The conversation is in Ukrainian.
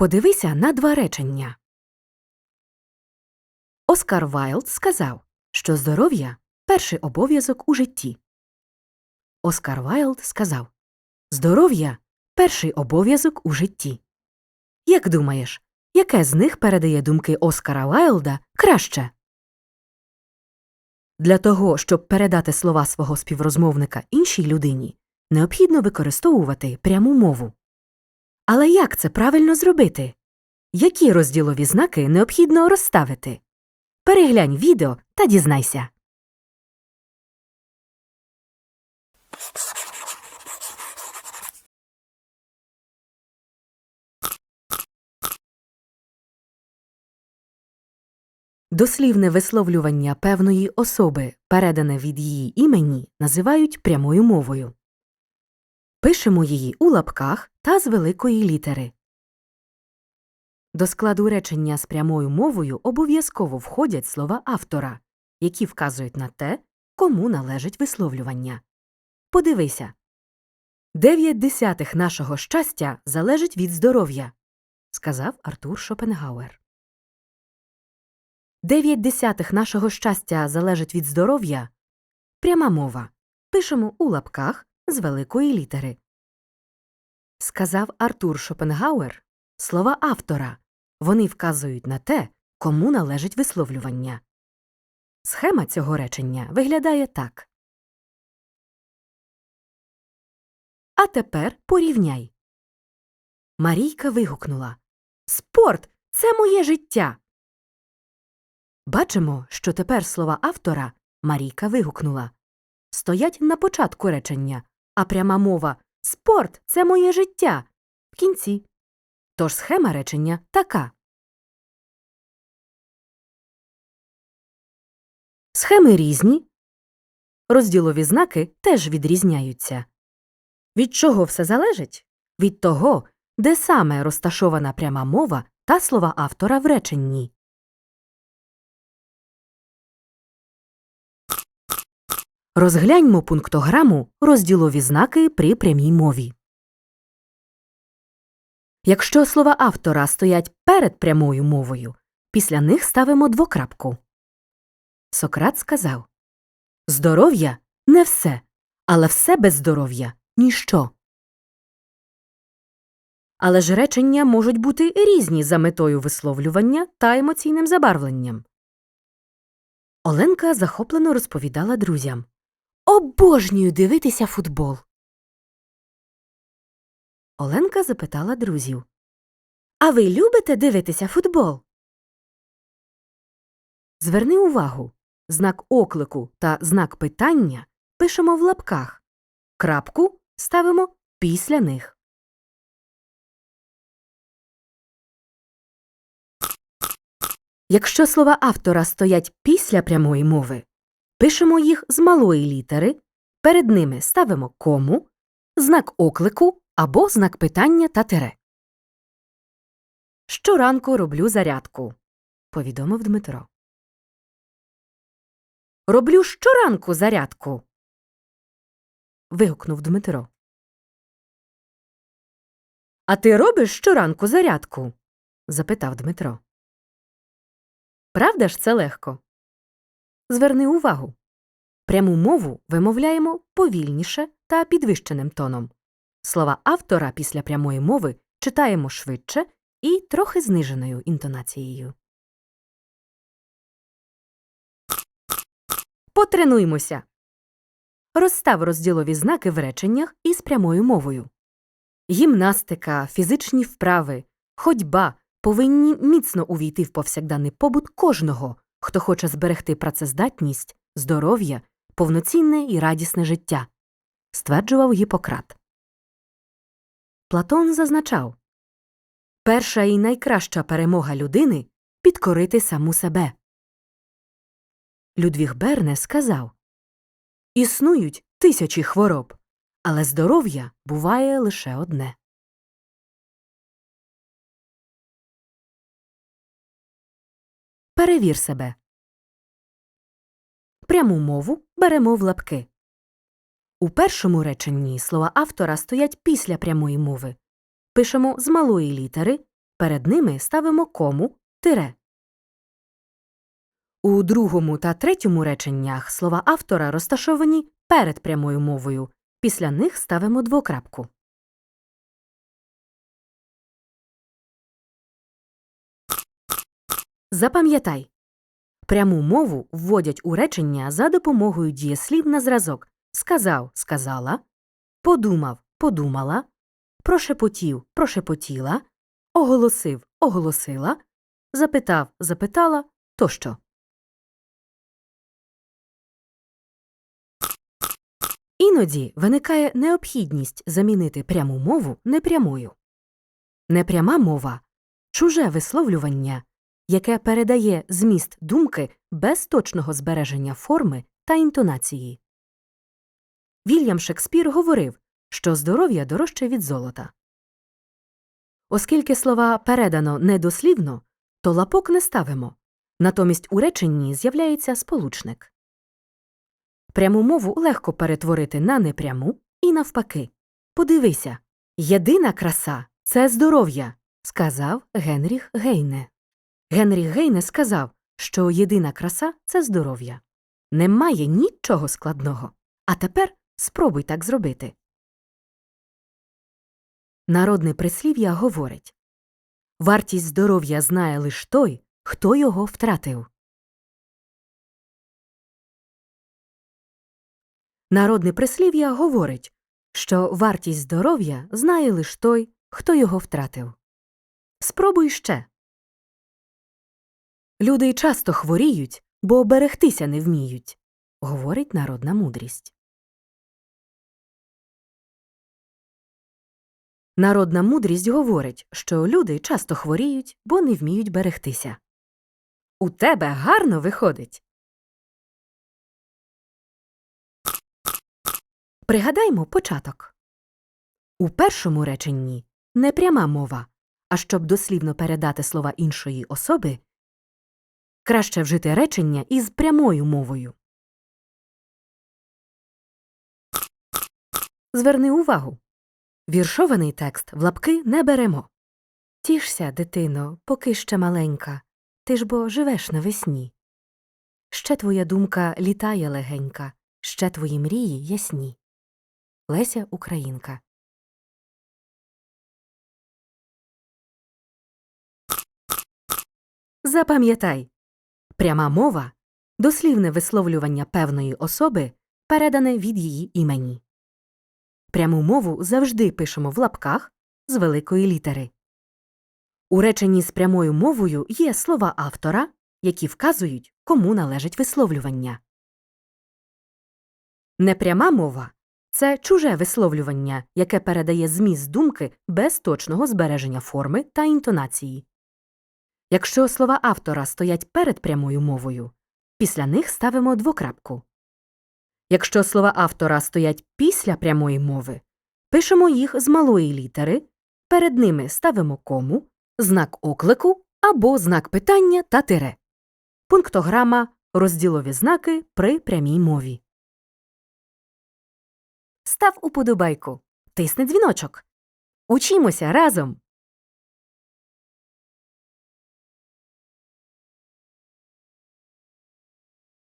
Подивися на два речення. Оскар Вайлд сказав, що здоров'я перший обов'язок у житті. Оскар Вайлд сказав Здоров'я перший обов'язок у житті. Як думаєш, яке з них передає думки Оскара Вайлда краще? Для того, щоб передати слова свого співрозмовника іншій людині, необхідно використовувати пряму мову. Але як це правильно зробити? Які розділові знаки необхідно розставити? Переглянь відео та дізнайся. Дослівне висловлювання певної особи, передане від її імені, називають прямою мовою. Пишемо її у лапках та з великої літери. До складу речення з прямою мовою обов'язково входять слова автора, які вказують на те, кому належить висловлювання. Подивися. Дев'ять десятих нашого щастя залежить від здоров'я, сказав Артур Шопенгауер. Дев'ять десятих нашого щастя залежить від здоров'я. Пряма мова. Пишемо у лапках з великої літери. Сказав Артур Шопенгауер слова автора. Вони вказують на те, кому належить висловлювання. Схема цього речення виглядає так. А тепер порівняй. Марійка вигукнула Спорт це моє життя. Бачимо, що тепер слова автора Марійка вигукнула стоять на початку речення, а пряма мова Спорт це моє життя в кінці. Тож схема речення така. Схеми різні. Розділові знаки теж відрізняються. Від чого все залежить? Від того, де саме розташована пряма мова та слова автора в реченні. Розгляньмо пунктограму розділові знаки при прямій мові. Якщо слова автора стоять перед прямою мовою, після них ставимо двокрапку. Сократ сказав Здоров'я не все, але все без здоров'я ніщо. Але ж речення можуть бути різні за метою висловлювання та емоційним забарвленням. Оленка захоплено розповідала друзям Обожнюю дивитися футбол. Оленка запитала друзів А ви любите дивитися футбол? Зверни увагу знак оклику та знак питання пишемо в лапках. Крапку ставимо після них. Якщо слова автора стоять після прямої мови, пишемо їх з малої літери, перед ними ставимо кому, знак оклику або знак питання та тире. Щоранку роблю зарядку, повідомив Дмитро. Роблю щоранку зарядку. вигукнув Дмитро. А ти робиш щоранку зарядку? запитав Дмитро. Правда ж це легко? Зверни увагу. Пряму мову вимовляємо повільніше та підвищеним тоном. Слова автора після прямої мови читаємо швидше і трохи зниженою інтонацією. Потренуймося. Розстав розділові знаки в реченнях із прямою мовою. Гімнастика, фізичні вправи, ходьба повинні міцно увійти в повсякденний побут кожного, хто хоче зберегти працездатність, здоров'я, повноцінне і радісне життя, стверджував Гіппократ. Платон зазначав перша і найкраща перемога людини підкорити саму себе. Людвіг Берне сказав Існують тисячі хвороб, але здоров'я буває лише одне. Перевір себе. Пряму мову беремо в лапки. У першому реченні слова автора стоять після прямої мови. Пишемо з малої літери, Перед ними ставимо кому тире. У другому та третьому реченнях слова автора розташовані перед прямою мовою. Після них ставимо двокрапку. Запам'ятай. Пряму мову вводять у речення за допомогою дієслів на зразок. Сказав, сказала, подумав, подумала, прошепотів, прошепотіла, оголосив, оголосила, запитав, запитала. Тощо. Іноді виникає необхідність замінити пряму мову непрямою. Непряма мова чуже висловлювання, яке передає зміст думки без точного збереження форми та інтонації. Вільям Шекспір говорив, що здоров'я дорожче від золота. Оскільки слова передано недослівно, то лапок не ставимо. Натомість у реченні з'являється сполучник. Пряму мову легко перетворити на непряму і навпаки. Подивися єдина краса це здоров'я, сказав Генріх Гейне. Генріх Гейне сказав, що єдина краса це здоров'я. Немає нічого складного. А тепер спробуй так зробити. Народне прислів'я говорить Вартість здоров'я знає лиш той, хто його втратив. Народне прислів'я говорить, що вартість здоров'я знає лиш той, хто його втратив. Спробуй ще. Люди часто хворіють, бо берегтися не вміють, говорить народна мудрість. Народна мудрість говорить, що люди часто хворіють, бо не вміють берегтися. У тебе гарно виходить. Пригадаймо початок. У першому реченні не пряма мова, а щоб дослівно передати слова іншої особи, краще вжити речення із прямою мовою. Зверни увагу. Віршований текст в лапки не беремо. Тішся, дитино, поки ще маленька, ти ж бо живеш навесні. Ще твоя думка літає легенька, ще твої мрії ясні. Леся Українка. Запам'ятай. Пряма мова дослівне висловлювання певної особи, передане від її імені. Пряму мову завжди пишемо в лапках з великої літери. У реченні з прямою мовою є слова автора, які вказують, кому належить висловлювання. Непряма мова це чуже висловлювання, яке передає зміст думки без точного збереження форми та інтонації. Якщо слова автора стоять перед прямою мовою, після них ставимо двокрапку. Якщо слова автора стоять після прямої мови, пишемо їх з малої літери, перед ними ставимо кому, знак оклику або знак питання та тире. Пунктограма розділові знаки при прямій мові. Став уподобайку. Тисни дзвіночок. Учімося разом.